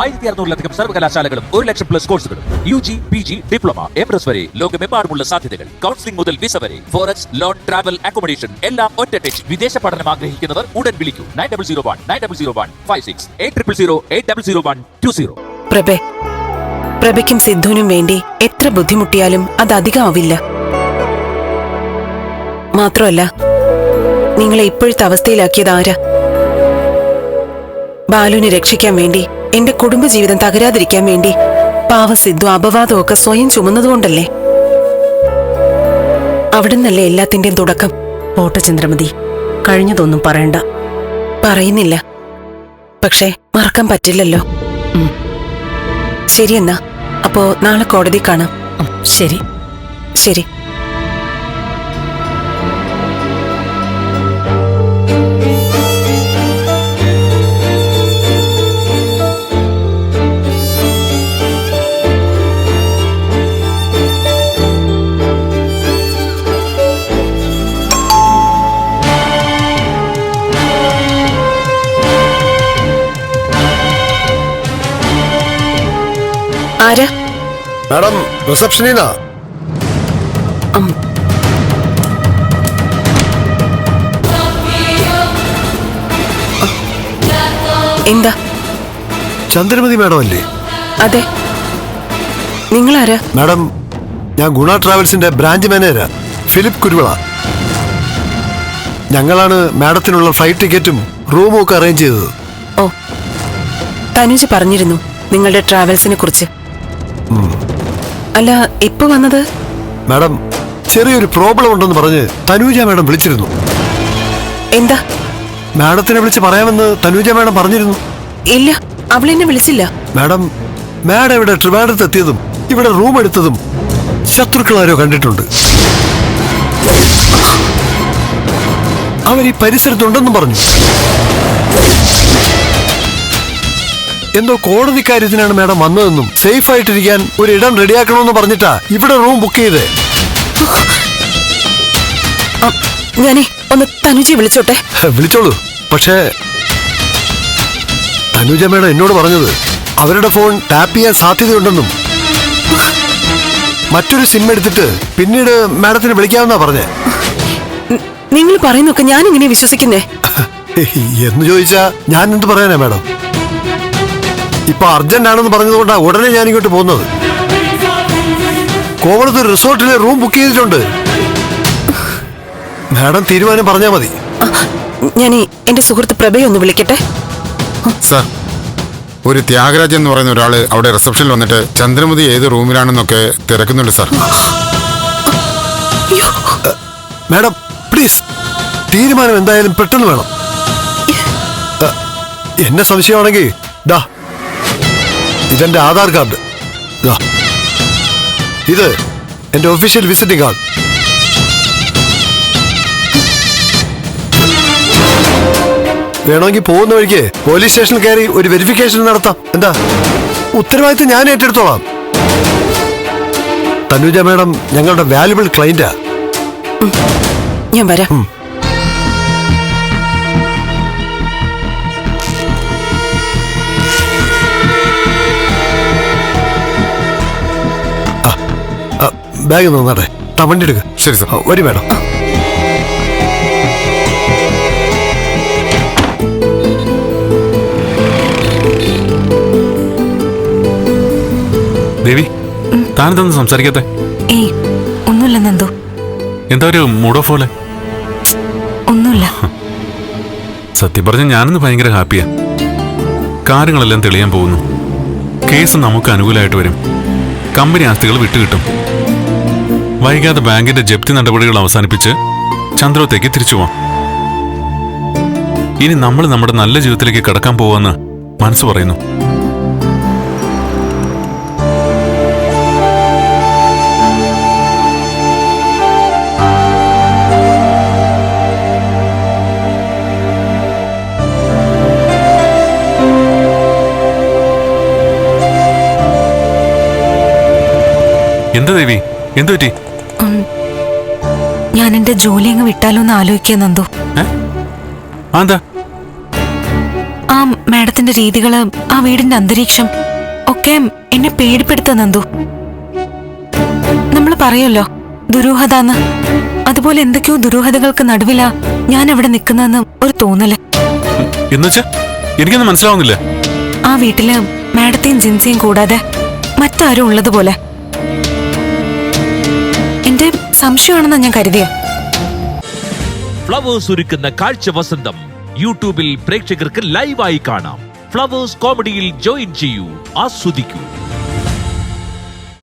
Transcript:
ആയിരത്തി അറുന്നൂറിലധികം സർവകലാശാലകളും ഒരു ലക്ഷം പ്ലസ് കോഴ്സുകളും U G P G diploma M S വരെ ലോകമെമ്പാടുമുള്ള സാധ്യതകൾ. കൗൺസിലിംഗ് മുതൽ വിസ വരെ. ഫോറക്സ് ലോൺ ട്രാവൽ അക്കോമഡേഷൻ എല്ലാം ഒറ്റ ടച്ച് വിദേശ പഠനം ആഗ്രഹിക്കുന്നവർ ഉടൻ വിളിക്കൂ. Nine double zero one nine double zero one five six eight triple zero eight double zero one two zero. പ്രഭെ പ്രഭയ്ക്കും സിദ്ധുവിനും വേണ്ടി എത്ര ബുദ്ധിമുട്ടിയാലും അത് അധികമാവില്ല. മാത്രമല്ല നിങ്ങളെ ഇപ്പോഴത്തെ അവസ്ഥയിലാക്കിയത് ആരാ? ബാലുവിനെ രക്ഷിക്കാൻ വേണ്ടി എന്റെ കുടുംബജീവിതം തകരാതിരിക്കാൻ വേണ്ടി പാവസിദ്ധു അപവാദമൊക്കെ സ്വയം ചുമന്നതുകൊണ്ടല്ലേ? അവിടുന്നല്ലേ എല്ലാത്തിന്റെയും തുടക്കം? ഓട്ടചന്ദ്രമതി കഴിഞ്ഞതൊന്നും പറയണ്ട. പറയുന്നില്ല. പക്ഷേ മറക്കാൻ പറ്റില്ലല്ലോ. ശരിയെന്നാ. അപ്പോ നാളെ കോടതി കാണാം. ശരി. ശരി. ആരാ? മാഡം റിസപ്ഷനിന്നാ. എന്താ? ചന്ദ്രമതി മാഡം അല്ലേ അതെ. നിങ്ങൾ ആരാ മാഡം ഞാൻ ഗുണ ട്രാവൽസിന്റെ ബ്രാഞ്ച് മാനേജരാ. ഫിലിപ്പ് കുരുവിള. ഞങ്ങളാണ് മാഡത്തിനുള്ള ഫ്ലൈറ്റ് ടിക്കറ്റും റൂമും ഒക്കെ അറേഞ്ച് ചെയ്തത്. ഓ. തനുജ് പറഞ്ഞിരുന്നു നിങ്ങളുടെ ട്രാവൽസിനെ കുറിച്ച്. അല്ല ഇപ്പൊ വന്നത്? മാഡം ചെറിയൊരു പ്രോബ്ലം ഉണ്ടെന്ന് പറഞ്ഞ് തനൂജ മാഡം വിളിച്ചിരുന്നു. എന്താ? മാഡത്തിനെ വിളിച്ച് പറയാമെന്ന് തനൂജ മാഡം പറഞ്ഞിരുന്നു. ഇല്ല അവൾ എന്നെ വിളിച്ചില്ല. മാഡം മാഡം ഇവിടെ ട്രിവാൻഡ്രത്ത് എത്തിയതും ഇവിടെ റൂം എടുത്തതും ശത്രുക്കൾ ആരോ കണ്ടിട്ടുണ്ട്. അവർ ഈ പരിസരത്തുണ്ടെന്നും പറഞ്ഞു. എന്തോ കോടതി കാര്യത്തിനാണ് മാഡം വന്നതെന്നും സേഫ് ആയിട്ടിരിക്കാൻ ഒരു ഇടം റെഡിയാക്കണമെന്ന് പറഞ്ഞിട്ടാ ഇവിടെ റൂം ബുക്ക് ചെയ്ത്. ഞാനേ ഒന്ന് തനുജെ വിളിച്ചോട്ടെ. വിളിച്ചോളൂ. പക്ഷേ തനുജ മേഡം എന്നോട് പറഞ്ഞത് അവരുടെ ഫോൺ ടാപ്പ് ചെയ്യാൻ സാധ്യതയുണ്ടെന്നും. മറ്റൊരു സിം എടുത്തിട്ട് പിന്നീട് മാഡത്തിന് വിളിക്കാമെന്നാ പറഞ്ഞേ. നിങ്ങൾ പറയുന്നൊക്കെ ഞാൻ ഇങ്ങനെ വിശ്വസിക്കുന്നേ എന്ന് ചോദിച്ചാ ഞാൻ എന്ത് പറയാനാ മാഡം? ഇപ്പൊ അർജന്റ് ആണെന്ന് പറഞ്ഞതുകൊണ്ടാ ഉടനെ ഞാൻ ഇങ്ങോട്ട് പോകുന്നത്. കോവളത്ത് ഒരു റിസോർട്ടിലെ റൂം ബുക്ക് ചെയ്തിട്ടുണ്ട്. മാഡം തീരുമാനം പറഞ്ഞാ മതി. ഞാൻ എന്റെ സുഹൃത്ത് പ്രഭയെ ഒന്ന് വിളിക്കട്ടെ? സാർ ഒരു ത്യാഗരാജ് എന്ന് പറയുന്ന ഒരാൾ അവിടെ റിസപ്ഷനിൽ വന്നിട്ട് ചന്ദ്രമതി ഏത് റൂമിലാണെന്നൊക്കെ തിരക്കുന്നുണ്ട് സാർ. മാഡം പ്ലീസ് തീരുമാനം എന്തായാലും പെട്ടെന്ന് വേണം. എന്നെ സംശയമാണെങ്കിൽ ദാ ഇതെന്റെ ആധാർ കാർഡ്. ഇത് എന്റെ ഒഫീഷ്യൽ വിസിറ്റിംഗ് കാർഡ് വേണമെങ്കിൽ പോകുന്ന വഴിക്ക് പോലീസ് സ്റ്റേഷനിൽ കയറി ഒരു വെരിഫിക്കേഷൻ നടത്താം. എന്താ? ഉത്തരവാദിത്തം ഞാൻ ഏറ്റെടുത്തോളാം. തനുജ മേഡം ഞങ്ങളുടെ വാല്യുബിൾ ക്ലൈന്റാ ഞാൻ വരാം. ബാഗ് നന്നാട്ടെ താ വണ്ടി എടുക്ക്. ശരി സാർ. വരി മാഡം. ദേവി താനെന്തൊന്നും സംസാരിക്കാത്തെ ഏയ് ഒന്നുമില്ല നന്ദു. എന്താ ഒരു മൂഡ് ഓഫ് പോലെ? ഒന്നുമില്ല. സത്യം പറഞ്ഞ ഞാനൊന്ന് ഭയങ്കര ഹാപ്പിയാ. കാര്യങ്ങളെല്ലാം തെളിയാൻ പോകുന്നു. കേസ് നമുക്ക് അനുകൂലമായിട്ട് വരും. കമ്പനി ആസ്തികൾ വിട്ടുകിട്ടും. വൈകാതെ ബാങ്കിന്റെ ജപ്തി നടപടികൾ അവസാനിപ്പിച്ച് ചന്ദ്രത്തേക്ക് തിരിച്ചു പോവാം. ഇനി നമ്മൾ നമ്മുടെ നല്ല ജീവിതത്തിലേക്ക് കടക്കാൻ പോവാന്ന് മനസ്സ് പറയുന്നു. എന്താ ദേവി? എന്തു പറ്റി. ഞാൻ എന്റെ ജോലി അങ്ങ് വിട്ടാലോ എന്ന് ആലോചിക്കുക നന്ദു. ആ, മാഡത്തിന്റെ രീതികൾ ആ വീടിന്റെ അന്തരീക്ഷം ഒക്കെ എന്നെ പേടിപ്പെടുത്ത നന്ദു. നമ്മൾ പറയല്ലോ ദുരൂഹതാന്ന്. അതുപോലെ എന്തൊക്കെയോ ദുരൂഹതകൾക്ക് നടുവിലാ ഞാൻ അവിടെ നിൽക്കുന്നതെന്ന് ഒരു തോന്നൽ. എനിക്കൊന്നും മനസ്സിലാവുന്നില്ല. ആ വീട്ടിൽ മാഡത്തെയും ജിൻസിയും കൂടാതെ മറ്റാരും ഉള്ളതുപോലെ. സംശയമാണെന്നാ ഞാൻ കരുതിയ. ഫ്ലവേഴ്സ് ഒരുക്കുന്ന കാഴ്ച വസന്തം യൂട്യൂബിൽ പ്രേക്ഷകർക്ക് ലൈവായി കാണാം. ഫ്ലവേഴ്സ് കോമഡിയിൽ ജോയിൻ ചെയ്യൂ ആസ്വദിക്കൂ.